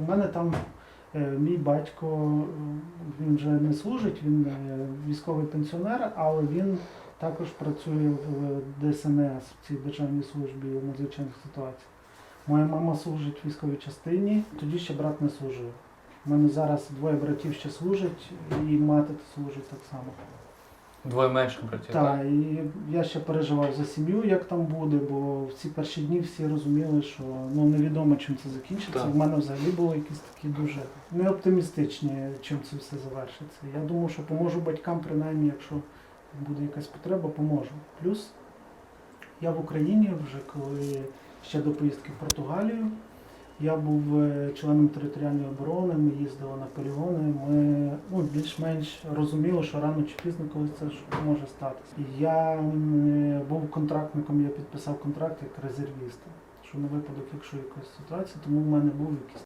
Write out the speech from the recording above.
У мене там е, мій батько, е, він вже не служить, він е, військовий пенсіонер, але він також працює в ДСНС в цій державній службі надзвичайних ситуацій. Моя мама служить в військовій частині, тоді ще брат не служив. У мене зараз двоє братів ще служать, і мати служить так само. Двоє менших братів. Так, і я ще переживав за сім'ю, як там буде, бо в ці перші дні всі розуміли, що ну невідомо чим це закінчиться. Так. В мене взагалі були якісь такі дуже неоптимістичні, чим це все завершиться. Я думав, що поможу батькам, принаймні, якщо буде якась потреба, поможу. Плюс я в Україні вже коли ще до поїздки в Португалію. Я був е, членом територіальної оборони, ми їздили на полігони. Ми ну, більш-менш розуміли, що рано чи пізно колись це ж може статися. Я м, був контрактником, я підписав контракт як резервіст, що на випадок, якщо якась ситуація, тому в мене був якийсь